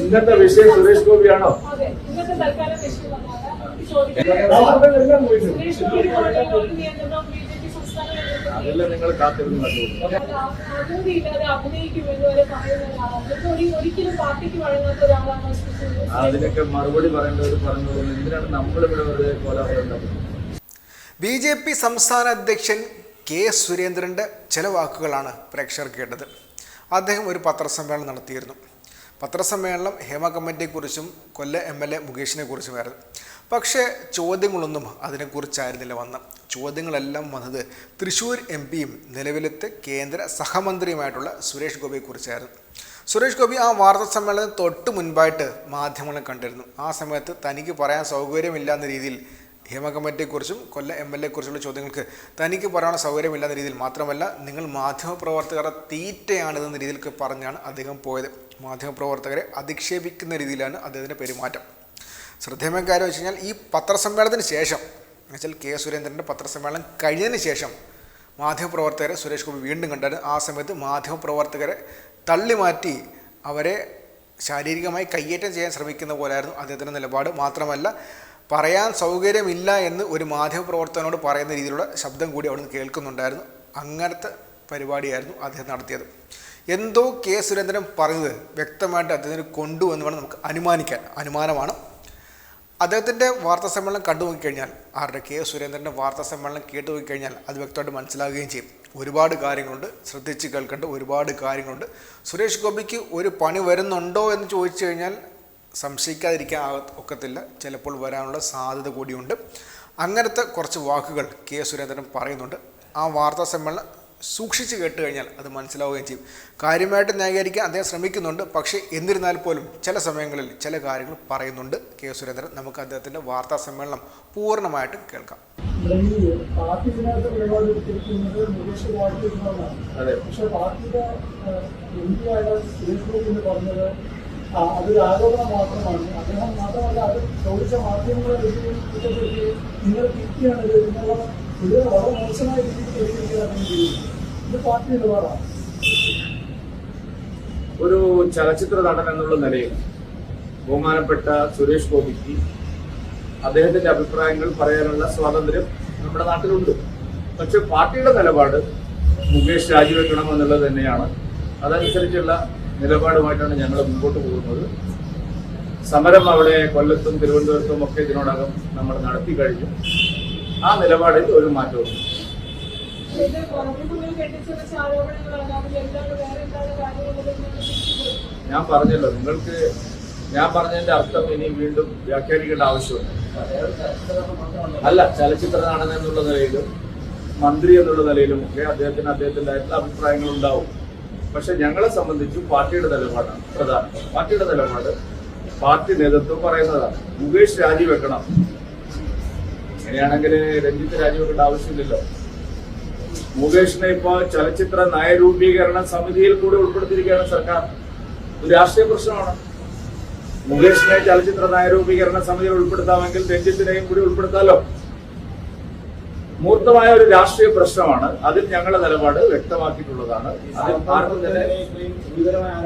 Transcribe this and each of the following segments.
ഇന്നത്തെ വിഷയം സുരേഷ് ഗോപിയാണോ? അതെല്ലാം നിങ്ങൾ കാത്തിരുന്ന് അതിനൊക്കെ മറുപടി പറയേണ്ടവർ പറഞ്ഞോളൂ. എന്തിനാണ് നമ്മളിവിടെ വെറുതെ കോലാഹലം ബി ജെ പി സംസ്ഥാന അധ്യക്ഷൻ കെ സുരേന്ദ്രന്റെ ചില വാക്കുകളാണ് പ്രേക്ഷകർ കേട്ടത്. അദ്ദേഹം ഒരു പത്രസമ്മേളനം നടത്തിയിരുന്നു. പത്രസമ്മേളനം ഹേമ കമ്മിറ്റിയെക്കുറിച്ചും കൊല്ല എം എൽ എ മുകേഷിനെ കുറിച്ചുമായിരുന്നു പക്ഷേ ചോദ്യങ്ങളൊന്നും അതിനെക്കുറിച്ചായിരുന്നില്ല വന്ന. ചോദ്യങ്ങളെല്ലാം വന്നത് തൃശ്ശൂർ എം പിയും നിലവിലത്തെ കേന്ദ്ര സഹമന്ത്രിയുമായിട്ടുള്ള സുരേഷ് ഗോപിയെക്കുറിച്ചായിരുന്നു. സുരേഷ് ഗോപി ആ വാർത്താ സമ്മേളനം തൊട്ട് മുൻപായിട്ട് മാധ്യമങ്ങളെ കണ്ടിരുന്നു. ആ സമയത്ത് തനിക്ക് പറയാൻ സൗകര്യമില്ല എന്ന രീതിയിൽ ഹേമ കമ്മിറ്റിയെക്കുറിച്ചും കൊല്ല എം എൽ എക്കുറിച്ചുള്ള ചോദ്യങ്ങൾക്ക് തനിക്ക് പറയാനുള്ള സൗകര്യമില്ലാത്ത രീതിയിൽ മാത്രമല്ല നിങ്ങൾ മാധ്യമപ്രവർത്തകരുടെ തീറ്റയാണിതെന്ന രീതിയിലൊക്കെ പറഞ്ഞാണ് അദ്ദേഹം പോയത്. മാധ്യമപ്രവർത്തകരെ അധിക്ഷേപിക്കുന്ന രീതിയിലാണ് അദ്ദേഹത്തിന്റെ പെരുമാറ്റം. ശ്രദ്ധേയമായ കാര്യം വെച്ച് കഴിഞ്ഞാൽ ഈ പത്രസമ്മേളനത്തിന് ശേഷം എന്നുവെച്ചാൽ കെ സുരേന്ദ്രന്റെ പത്രസമ്മേളനം കഴിഞ്ഞതിന് ശേഷം മാധ്യമപ്രവർത്തകരെ സുരേഷ് ഗോപി വീണ്ടും കണ്ടാണ്. ആ സമയത്ത് മാധ്യമപ്രവർത്തകരെ തള്ളി മാറ്റി അവരെ ശാരീരികമായി കയ്യേറ്റം ചെയ്യാൻ ശ്രമിക്കുന്ന പോലായിരുന്നു അദ്ദേഹത്തിന്റെ നിലപാട്. മാത്രമല്ല പറയാൻ സൗകര്യമില്ല എന്ന് ഒരു മാധ്യമപ്രവർത്തകനോട് പറയുന്ന രീതിയിലുള്ള ശബ്ദം കൂടി അവിടുന്ന് കേൾക്കുന്നുണ്ടായിരുന്നു. അങ്ങനത്തെ പരിപാടിയായിരുന്നു അദ്ദേഹം നടത്തിയത്. എന്തോ കെ സുരേന്ദ്രൻ പറഞ്ഞത് വ്യക്തമായിട്ട് അദ്ദേഹത്തിന് കൊണ്ടുവന്ന് വേണം നമുക്ക് അനുമാനിക്കാൻ. അനുമാനമാണ്. അദ്ദേഹത്തിന്റെ വാർത്താ സമ്മേളനം കണ്ടു നോക്കിക്കഴിഞ്ഞാൽ ആരുടെ കെ സുരേന്ദ്രന്റെ വാർത്താ സമ്മേളനം കേട്ടു നോക്കിക്കഴിഞ്ഞാൽ അത് വ്യക്തമായിട്ട് മനസ്സിലാകുകയും ചെയ്യും. ഒരുപാട് കാര്യങ്ങളുണ്ട്. ശ്രദ്ധിച്ച് കേൾക്കേണ്ട ഒരുപാട് കാര്യങ്ങളുണ്ട്. സുരേഷ് ഗോപിക്ക് ഒരു പണി വരുന്നുണ്ടോ എന്ന് ചോദിച്ചു കഴിഞ്ഞാൽ സംശയിക്കാതിരിക്കാൻ ഒക്കത്തില്ല. ചിലപ്പോൾ വരാനുള്ള സാധ്യത കൂടിയുണ്ട്. അങ്ങനത്തെ കുറച്ച് വാക്കുകൾ കെ സുരേന്ദ്രൻ പറയുന്നുണ്ട്. ആ വാർത്താ സമ്മേളനം സൂക്ഷിച്ച് കേട്ട് കഴിഞ്ഞാൽ അത് മനസ്സിലാവുകയും ചെയ്യും. കാര്യമായിട്ട് ന്യായീകരിക്കാൻ അദ്ദേഹം ശ്രമിക്കുന്നുണ്ട്. പക്ഷേ എന്നിരുന്നാൽ പോലും ചില സമയങ്ങളിൽ ചില കാര്യങ്ങൾ പറയുന്നുണ്ട് കെ സുരേന്ദ്രൻ. നമുക്ക് അദ്ദേഹത്തിന്റെ വാർത്താ സമ്മേളനം പൂർണമായിട്ട് കേൾക്കാം. ഇവിടെ ഈ പാർട്ടി ഇതിനകത്ത് നിലപാടെടുത്തിരിക്കുന്നത് മുകേഷ് കുമാറിന്റെ ഇതിനോടാണ് അതെ. പക്ഷെ പാർട്ടിയുടെ എം പി ആയ സുരേഷ് ഗോപി എന്ന് പറഞ്ഞത് ആ, അതൊരു ആരോപണം മാത്രമാണ്. അദ്ദേഹം മാത്രമല്ല അത് ചോദിച്ച മാധ്യമങ്ങളെ നിങ്ങൾ തിരിക്കുകയാണ് ഇത് എന്നുള്ള ഇത് വളരെ മോശമായ രീതിയിൽ പ്രതികരിക്കുകയാണ് ചെയ്യുന്നത് ഇത് പാർട്ടി നിലപാടാണ്. ഒരു ചലച്ചിത്ര നടൻ എന്നുള്ള നിലയിൽ ബഹുമാനപ്പെട്ട സുരേഷ് ഗോപിക്ക് അദ്ദേഹത്തിന്റെ അഭിപ്രായങ്ങൾ പറയാനുള്ള സ്വാതന്ത്ര്യം നമ്മുടെ നാട്ടിലുണ്ട്. പക്ഷെ പാർട്ടിയുടെ നിലപാട് മുകേഷ് രാജിവെക്കണം എന്നുള്ളത് തന്നെയാണ്. അതനുസരിച്ചുള്ള നിലപാടുമായിട്ടാണ് ഞങ്ങൾ മുമ്പോട്ട് പോകുന്നത്. സമരം അവിടെ കൊല്ലത്തും തിരുവനന്തപുരത്തും ഒക്കെ ഇതിനോടകം നമ്മൾ നടത്തി കഴിഞ്ഞു. ആ നിലപാടിൽ ഒരു മാറ്റവും ഞാൻ പറഞ്ഞല്ലോ നിങ്ങൾക്ക് ഞാൻ പറഞ്ഞതിന്റെ അർത്ഥം ഇനി വീണ്ടും വ്യാഖ്യാനിക്കേണ്ട ആവശ്യമില്ല. അല്ല ചലച്ചിത്ര നടൻ എന്നുള്ള നിലയിലും മന്ത്രി എന്നുള്ള നിലയിലും ഒക്കെ അദ്ദേഹത്തിന് അദ്ദേഹത്തിന്റെ അഭിപ്രായങ്ങൾ ഉണ്ടാവും പക്ഷെ ഞങ്ങളെ സംബന്ധിച്ച് പാർട്ടിയുടെ നിലപാടാണ് പ്രധാനം. പാർട്ടിയുടെ നിലപാട് പാർട്ടി നേതൃത്വം പറയുന്നതാണ്. മുകേഷ് രാജിവെക്കണം. അങ്ങനെയാണെങ്കിൽ രഞ്ജിത്ത് രാജിവെക്കേണ്ട ആവശ്യമില്ലല്ലോ. മുകേഷിനെ ഇപ്പോൾ ചലച്ചിത്ര നയരൂപീകരണ സമിതിയിൽ കൂടി ഉൾപ്പെടുത്തിയിരിക്കുകയാണ് സർക്കാർ. ഒരു രാഷ്ട്രീയ പ്രശ്നമാണ്. മുകേഷിനെ ചലച്ചിത്ര നയരൂപീകരണ സമിതിയിൽ ഉൾപ്പെടുത്താമെങ്കിൽ രഞ്ജിത്തിനെയും കൂടി ഉൾപ്പെടുത്താമല്ലോ മൂർത്തമായ ഒരു രാഷ്ട്രീയ പ്രശ്നമാണ്. അതിൽ ഞങ്ങളുടെ നിലപാട് വ്യക്തമാക്കിയിട്ടുള്ളതാണ്. അതിൽ ആർക്കും തന്നെ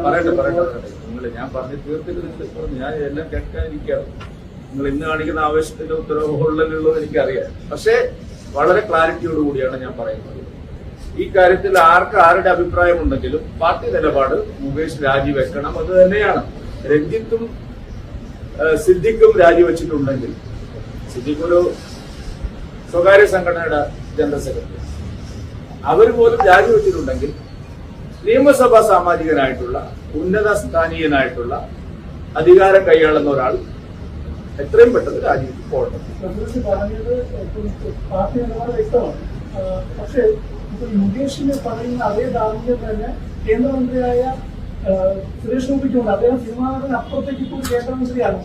പറയട്ടെ പറയട്ടെ നിങ്ങൾ ഞാൻ പറഞ്ഞു തീർത്തിട്ട് ഞാൻ എല്ലാം കേൾക്കാനിരിക്കുകയാണ്. നിങ്ങൾ ഇന്ന് കാണിക്കുന്ന ആവേശത്തിന്റെ ഉത്തരവുകളിലുള്ളത് എനിക്കറിയാം. പക്ഷേ വളരെ ക്ലാരിറ്റിയോട് കൂടിയാണ് ഞാൻ പറയുന്നത്. ഈ കാര്യത്തിൽ ആർക്ക് ആരുടെ അഭിപ്രായമുണ്ടെങ്കിലും പാർട്ടി നിലപാട് മുകേഷ് രാജിവെക്കണം. അത് തന്നെയാണ്. രഞ്ജിത്തും സിദ്ദിഖും രാജിവെച്ചിട്ടുണ്ടെങ്കിൽ സിദ്ദിഖ് ഒരു സ്വകാര്യ സംഘടനയുടെ ജനറൽ സെക്രട്ടറി. അവർ പോലും രാജിവെച്ചിട്ടുണ്ടെങ്കിൽ നിയമസഭാ സാമാജികനായിട്ടുള്ള ഉന്നത സ്ഥാനീയനായിട്ടുള്ള അധികാരം കൈയാളുന്ന ഒരാൾ എത്രയും പെട്ടെന്ന് രാജിവെച്ച് പോകണം. പക്ഷേ ഇപ്പൊ പറയുന്ന അതേ ധാർമ്മികം തന്നെ കേന്ദ്രമന്ത്രിയായ സുരേഷ് ഗോപിക്കുണ്ട്. അദ്ദേഹം സിനിമാ അപ്പുറത്തേക്ക് ഇപ്പോൾ കേന്ദ്രമന്ത്രിയാണ്.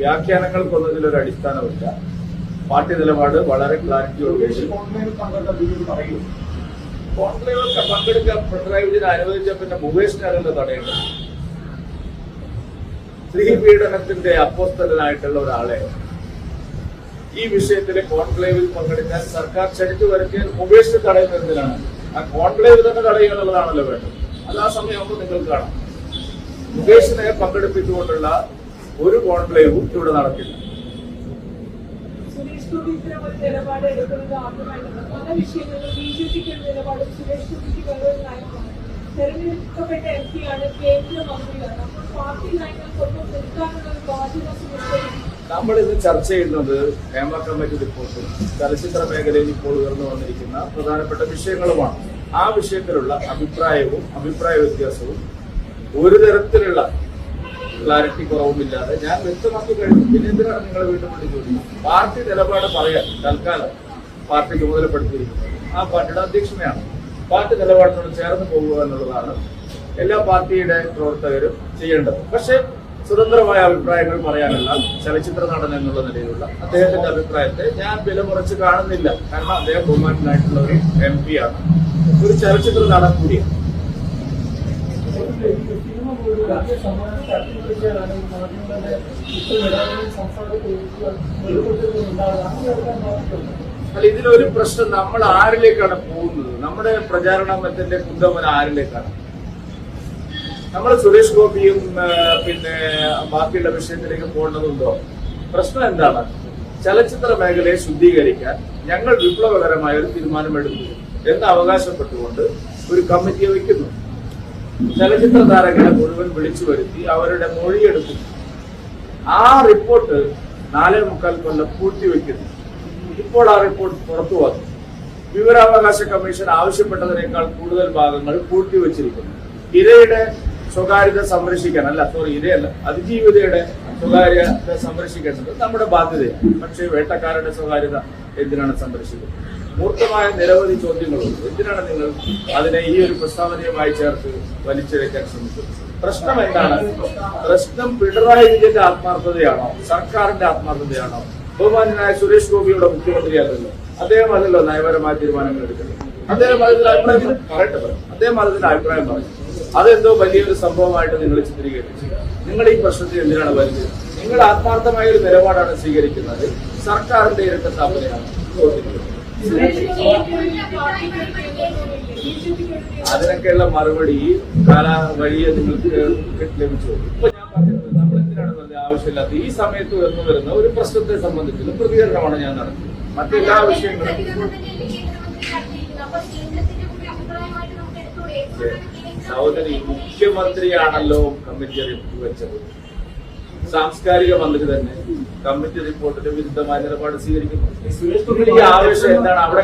വ്യാഖ്യാനങ്ങൾക്കൊന്നും ഇതിലൊരു അടിസ്ഥാനമില്ല. പാർട്ടി നിലപാട് വളരെ ക്ലാരിറ്റിയോട് കോൺക്ലേവൊക്കെ പങ്കെടുക്കാൻ പിണറായി വിജയൻ അനുവദിച്ച പിന്നെ മുകേഷിനല്ല തടയേണ്ടത്. സ്ത്രീ പീഡനത്തിന്റെ അപ്പോസ്തലനായിട്ടുള്ള ഒരാളെ ഈ വിഷയത്തിൽ കോൺക്ലേവിൽ പങ്കെടുക്കാൻ സർക്കാർ ക്ഷണിച്ചു വരുത്തിയാൽ മുകേഷിന് തടയുന്നതിനാണ് ആ കോൺക്ലേവ് തന്നെ തടയുക എന്നുള്ളതാണല്ലോ വേണ്ടത്. അത് ആ സമയമാകുമ്പോൾ നിങ്ങൾക്ക് കാണാം. മുകേഷിനെ പങ്കെടുപ്പിച്ചുകൊണ്ടുള്ള ഒരു കോൺക്ലേവും ഇവിടെ നടക്കില്ല. നിലപാടും സുരേഷ് പാർട്ടി ഇന്ന് ചർച്ച ചെയ്യുന്നത് ഹേമ കമ്മിറ്റി റിപ്പോർട്ടും ചലച്ചിത്ര മേഖലയിൽ ഇപ്പോൾ ഉയർന്നു വന്നിരിക്കുന്ന പ്രധാനപ്പെട്ട വിഷയങ്ങളുമാണ്. ആ വിഷയത്തിലുള്ള അഭിപ്രായവും അഭിപ്രായ വ്യത്യാസവും ഒരു തരത്തിലുള്ള ക്ലാരിറ്റി കുറവുമില്ലാതെ ഞാൻ വ്യക്തമാക്കി കഴിഞ്ഞു. പിന്നെ എന്തിനാണ് നിങ്ങൾ വീണ്ടും വേണ്ടി ചോദിക്കുന്നത് പാർട്ടി നിലപാട് പറയാൻ തൽക്കാലം പാർട്ടി ചുമതലപ്പെടുത്തിയിരിക്കുന്നത് ആ പാർട്ടിയുടെ അധ്യക്ഷനെയാണ്. പാർട്ടി നിലപാടിനോട് ചേർന്ന് പോകുക എന്നുള്ളതാണ് എല്ലാ പാർട്ടിയുടെ പ്രവർത്തകരും ചെയ്യേണ്ടത്. പക്ഷേ സ്വതന്ത്രമായ അഭിപ്രായങ്ങൾ പറയാനല്ല ചലച്ചിത്ര നടൻ എന്നുള്ള നിലയിലുള്ള അദ്ദേഹത്തിന്റെ അഭിപ്രായത്തെ ഞാൻ വില കുറച്ച് കാണുന്നില്ല. കാരണം അദ്ദേഹം ബഹുമാനായിട്ടുള്ള ഒരു എം പി ആണ്. ഒരു ചലച്ചിത്ര നടൻ കൂടിയാണ്. അല്ല ഇതിലൊരു പ്രശ്നം നമ്മൾ ആരിലേക്കാണ് പോകുന്നത്? നമ്മുടെ പ്രചാരണ പ്രചാരണത്തിന്റെ കുന്തമന ആരിലേക്കാണ്? നമ്മൾ സുരേഷ് ഗോപിയും പിന്നെ ബാക്കിയുള്ള വിഷയത്തിലേക്ക് പോകേണ്ടതുണ്ടോ? പ്രശ്നം എന്താണ്? ചലച്ചിത്ര മേഖലയെ ശുദ്ധീകരിക്കാൻ ഞങ്ങൾ വിപ്ലവകരമായ ഒരു തീരുമാനമെടുത്തു എന്ന് അവകാശപ്പെട്ടുകൊണ്ട് ഒരു കമ്മിറ്റിയെ വയ്ക്കുന്നു. ചലച്ചിത്ര താരങ്ങളെ മുഴുവൻ വിളിച്ചു വരുത്തി അവരുടെ മൊഴിയെടുത്തു. ആ റിപ്പോർട്ട് നാലേ മുക്കാൽ കൊല്ലം പൂഴ്ത്തിവെക്കുന്നു ഇപ്പോൾ ആ റിപ്പോർട്ട് പുറത്തു വന്നു. വിവരാവകാശ കമ്മീഷൻ ആവശ്യപ്പെട്ടതിനേക്കാൾ കൂടുതൽ ഭാഗങ്ങൾ പൂഴ്ത്തിവെച്ചിരിക്കുന്നു ഇരയുടെ സ്വകാര്യത സംരക്ഷിക്കാൻ അല്ല സോറി ഇരയല്ല അതിജീവിതയുടെ സ്വകാര്യത സംരക്ഷിക്കേണ്ടത് നമ്മുടെ ബാധ്യതയാണ്. പക്ഷേ വേട്ടക്കാരുടെ സ്വകാര്യത എന്തിനാണ് സംരക്ഷിക്കുന്നത്? മൂർത്തമായ നിരവധി ചോദ്യങ്ങളുണ്ട്. എന്തിനാണ് നിങ്ങൾ അതിനെ ഈ ഒരു പ്രസ്താവനയുമായി ചേർത്ത് വലിച്ചിഴക്കാൻ ശ്രമിക്കുന്നത്? പ്രശ്നം എന്താണ്? പ്രശ്നം പിണറായി വിജയന്റെ ആത്മാർത്ഥതയാണോ? സർക്കാരിന്റെ ആത്മാർത്ഥതയാണോ? ബഹുമാനായ സുരേഷ് ഗോപിയുടെ മുഖ്യമന്ത്രിയാണല്ലോ. അദ്ദേഹം അതല്ലോ നയപരമായ തീരുമാനങ്ങൾ എടുക്കുന്നത്. അദ്ദേഹം അതിൽ അഭിപ്രായം പറയട്ടെ. പറയാം അദ്ദേഹം അതിന്റെ അഭിപ്രായം പറഞ്ഞു അതെന്തോ വലിയൊരു സംഭവമായിട്ട് നിങ്ങൾ ചിത്രീകരിച്ചു. നിങ്ങൾ ഈ പ്രശ്നത്തിൽ എന്തിനാണ് വരുന്നത്? നിങ്ങൾ ആത്മാർത്ഥമായ ഒരു നിലപാടാണ് സ്വീകരിക്കുന്നത്. സർക്കാരിന്റെ ഇരട്ട കേന്ദ്ര അതിനൊക്കെയുള്ള മറുപടി കാല വഴിയെ നിങ്ങൾക്ക് ലഭിച്ചു. ഇപ്പൊ ഞാൻ പറഞ്ഞത് നമ്മൾ എന്തിനാണ് വെറുതെ ആവശ്യമില്ലാത്ത ഈ സമയത്ത് ഉയർന്നു വരുന്ന ഒരു പ്രശ്നത്തെ സംബന്ധിച്ചുള്ള പ്രതികരണമാണ് ഞാൻ നടത്തുന്നത്. മറ്റെല്ലാ വിഷയങ്ങളും സഹോദരി മുഖ്യമന്ത്രിയാണല്ലോ കമ്മിറ്റി റിപ്പോർട്ട് വെച്ചത്. സാംസ്കാരിക മന്ത്രി തന്നെ കമ്മിറ്റി റിപ്പോർട്ടിന് വിരുദ്ധമായ നിലപാട് സ്വീകരിക്കുന്നു. ഈ ആവശ്യം എന്താണ് അവിടെ?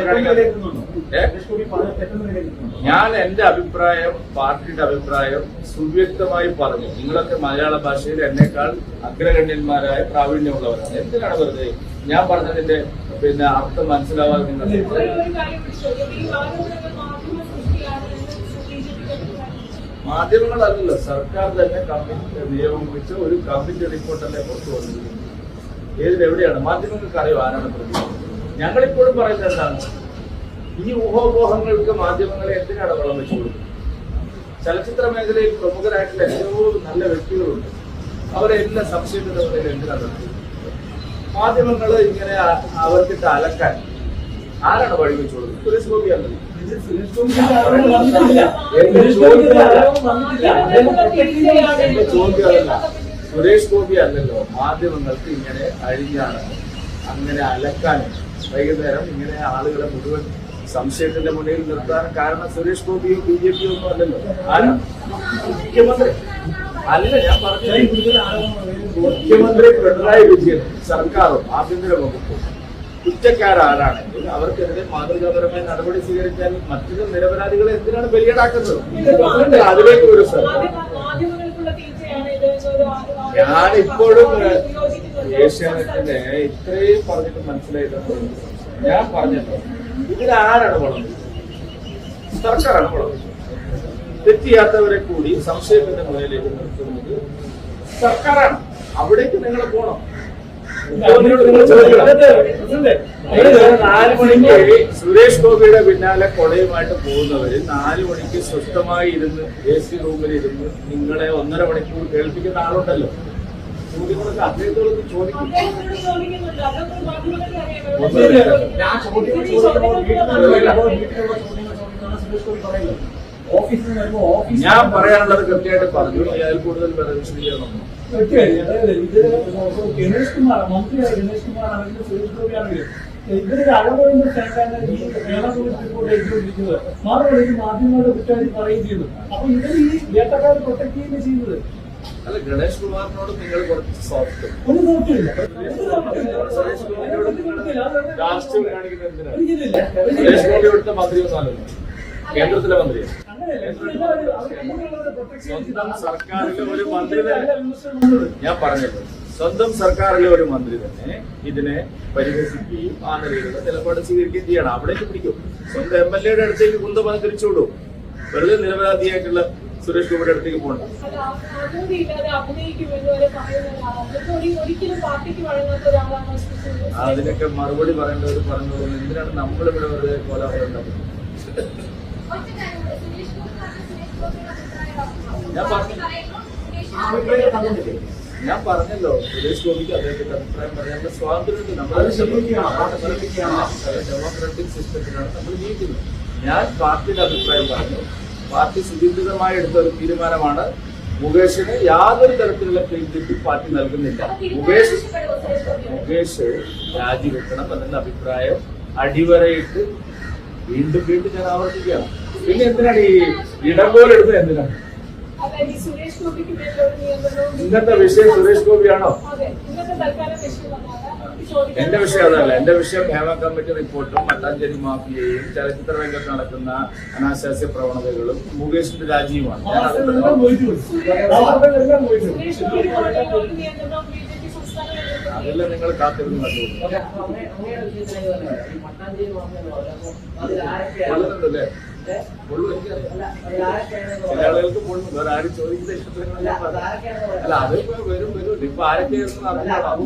ഞാൻ എന്റെ അഭിപ്രായം പാർട്ടിയുടെ അഭിപ്രായം സുവ്യക്തമായി പറഞ്ഞു. നിങ്ങളൊക്കെ മലയാള ഭാഷയിൽ എന്നെക്കാൾ അഗ്രഗണ്യന്മാരായ പ്രാവീണ്യമുള്ളവരാണ്. എന്തിനാണ് വെറുതെ? ഞാൻ പറഞ്ഞതിന്റെ പിന്നെ അർത്ഥം മനസ്സിലാവാതെ നിങ്ങൾ അഭിപ്രായം മാധ്യമങ്ങളല്ലല്ലോ സർക്കാർ തന്നെ കമ്മിറ്റി നിയമം വെച്ച് ഒരു കമ്മിറ്റി റിപ്പോർട്ടല്ലേ പുറത്തു വന്നിരിക്കുന്നത് ഏതിലെവിടെയാണ് മാധ്യമങ്ങൾക്ക് അറിയോ ആരാണ് പ്രതി ഞങ്ങളിപ്പോഴും പറയുന്നത് എന്താണ്? ഈ ഊഹോപോഹങ്ങൾക്ക് മാധ്യമങ്ങളെ എന്തിനാണ് വളം വെച്ചു കൊടുക്കുന്നത് ചലച്ചിത്ര മേഖലയിൽ പ്രമുഖരായിട്ടുള്ള ഏറ്റവും നല്ല വ്യക്തികളുണ്ട്. അവരെല്ലാം സംശയത്തിന്റെ എന്തിനാണ് മാധ്യമങ്ങൾ ഇങ്ങനെ അവർക്കിട്ട് അലക്കാൻ ആരാണ് വഴി വെച്ചു കൊടുക്കുന്നത്? സുരേഷ് ഗോപി സുരേഷ് ഗോപി അല്ലല്ലോ മാധ്യമങ്ങൾക്ക് ഇങ്ങനെ അഴിഞ്ഞാണ് അങ്ങനെ അലക്കാനും വൈകുന്നേരം ഇങ്ങനെ ആളുകളെ മുഴുവൻ സംശയത്തിന്റെ മുന്നിൽ നിർത്താൻ കാരണം സുരേഷ് ഗോപിയും ബി ജെ പി ഒന്നും അല്ലല്ലോ. മുഖ്യമന്ത്രി. അല്ല ഞാൻ പറഞ്ഞത് മുഖ്യമന്ത്രി പിണറായി വിജയൻ സർക്കാരും ആഭ്യന്തര വകുപ്പും. കുറ്റക്കാരാരാണെങ്കിൽ അവർക്കെതിരെ മാതൃകാപരമായ നടപടി സ്വീകരിച്ചാൽ മറ്റൊരു നിരപരാധികളെ എന്തിനാണ് ബലിയാടാക്കുന്നത്? അതിലേക്ക് ഒരു ഞാനിപ്പോഴും. ഏഷ്യാനെറ്റിനെ ഇത്രയും പറഞ്ഞിട്ട് മനസ്സിലായിട്ടുണ്ട്. ഞാൻ പറഞ്ഞിട്ടുണ്ട് ഇതിലാരാണ് വളർന്നത്? സർക്കാരാണ് വളർന്നത്. തെറ്റിയാത്തവരെ കൂടി സംശയത്തിന്റെ മുന്നിലേക്ക് നിർത്തുന്നത് സർക്കാരാണ്. അവിടേക്ക് നിങ്ങൾ പോണം. നാല് മണിക്ക് സുരേഷ് ഗോപിയുടെ പിന്നാലെ കൊടയുമായിട്ട് പോകുന്നവര് നാല് മണിക്ക് സ്വസ്ഥമായി ഇരുന്ന് എ സി റൂമിൽ ഇരുന്ന് നിങ്ങളെ ഒന്നര മണിക്കൂർ കേൾപ്പിക്കുന്ന ആളുണ്ടല്ലോ. ചോദ്യങ്ങളൊക്കെ അദ്ദേഹത്തോട് ചോദിക്കും. ഞാൻ പറയാനുള്ളത് കൃത്യമായിട്ട് പറഞ്ഞു. അതിൽ കൂടുതൽ വിശദീകരണം ഇത് ഗണേഷ് കുമാർ മന്ത്രിയായ ഗണേഷ് കുമാർ ആണെങ്കിലും സുരേഷ് ഗോപി ആണെങ്കിലും ഇവരുടെ അളവുകൊണ്ട് ചേർക്കാണ് ഈ കേരള പോലീസ് റിപ്പോർട്ട് എഴുതിക്കൊണ്ടിരിക്കുന്നത് മാത്രമല്ല ഇത് മാധ്യമങ്ങളുടെ കുറ്റവാളി പറയുകയും ചെയ്തു അപ്പൊ ഇവർ ഈ വേട്ടക്കാർ പ്രൊട്ടക്ട് ചെയ്യുകയും ചെയ്യുന്നത്? അല്ല ഗണേഷ് കുമാറിനോട് നിങ്ങൾ കുറച്ച് സോഫ്റ്റ് രാഷ്ട്രീയം എന്തിനാണ് ഒരിക്കലില്ല സുരേഷ് ഗോപി ഇവിടുത്തെ അല്ലല്ലോ കേന്ദ്രത്തിലെ മന്ത്രിയാണ് സ്വന്തം സർക്കാരിലെ ഒരു മന്ത്രി ഞാൻ പറഞ്ഞല്ലോ. സ്വന്തം സർക്കാരിലെ ഒരു മന്ത്രി തന്നെ ഇതിനെ പരിഹസിക്കുകയും ആ നിലയിലുള്ള നിലപാട് സ്വീകരിക്കുകയും ചെയ്യണം. അവിടേക്ക് പിടിക്കും. സ്വന്തം എം എൽ എയുടെ അടുത്തേക്ക് കുന്തം തിരിച്ചുവിടും വെറുതെ നിരപരാധിയായിട്ടുള്ള സുരേഷ് ഗോപിയുടെ അടുത്തേക്ക് പോകണം. അതിനൊക്കെ മറുപടി പറയേണ്ടവർ പറഞ്ഞോളൂ. എന്തിനാണ് നമ്മളിവിടെ വെറുതെ കോലാഹലം ഉണ്ടാക്കുന്നത്? ഞാൻ പറഞ്ഞു. ഞാൻ പറഞ്ഞല്ലോ. സുരേഷ് ഗോപിക്ക് അദ്ദേഹത്തിന്റെ അഭിപ്രായം പറയാനുള്ള സ്വാതന്ത്ര്യമുണ്ട്. നമ്മൾ. ഡെമോക്രാറ്റിക് സിസ്റ്റത്തിലാണ് നമ്മൾ ജീവിക്കുന്നത്. ഞാൻ പാർട്ടിയുടെ അഭിപ്രായം പറഞ്ഞു. പാർട്ടി സുദീർഘമായി എടുത്ത ഒരു തീരുമാനമാണ് മുകേഷിന് യാതൊരു തരത്തിലുള്ള ക്രെഡിറ്റ് പാർട്ടി നൽകുന്നില്ല. മുകേഷ് മുകേഷ് രാജിവെക്കണം എന്നുള്ള അഭിപ്രായം അടിവരയിട്ട് വീണ്ടും വീണ്ടും ഞാൻ ആവർത്തിക്കുകയാണ്. പിന്നെ എന്തിനാണ് ഈ ഇടം എന്തിനാണ് എടുത്തത് എന്തിനാണ്? ഇന്നത്തെ വിഷയം സുരേഷ് ഗോപിയാണോ? എന്റെ വിഷയം അതല്ല. എന്റെ വിഷയം ഹേമ കമ്മിറ്റി റിപ്പോർട്ടും മട്ടാഞ്ചേരി മാഫിയയും ചലച്ചിത്ര രംഗത്ത് നടക്കുന്ന അനാശാസ്യ പ്രവണതകളും മുകേഷിന്റെ രാജിയുമാണ്. അതെല്ലാം നിങ്ങൾ കാത്തിരുന്ന് കണ്ടു. ആളുകൾക്ക് വേറെ ആരും ചോദിക്കുന്ന. അല്ല വരും വരും. ഇപ്പൊ ആരൊക്കെയായിരുന്നു അറിഞ്ഞോളാം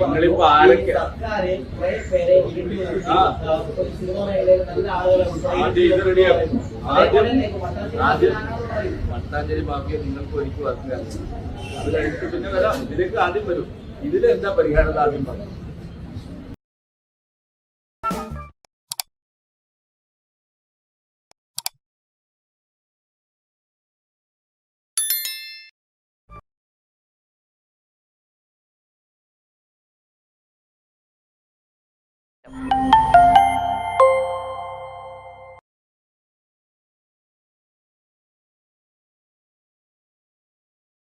നിങ്ങളിപ്പോ ആരൊക്കെ? ആദ്യം ഇത് റെഡിയാക്കും. ആദ്യം ആദ്യം മട്ടാഞ്ചേരി ബാക്കിയെ നിങ്ങൾക്ക് ഒരിക്കലും അത് കഴിഞ്ഞിട്ട് പിന്നെ വരാം. ഇതിലേക്ക് ആദ്യം വരും. ഇതിലെന്താ പരിഹാരം ആദ്യം പറഞ്ഞു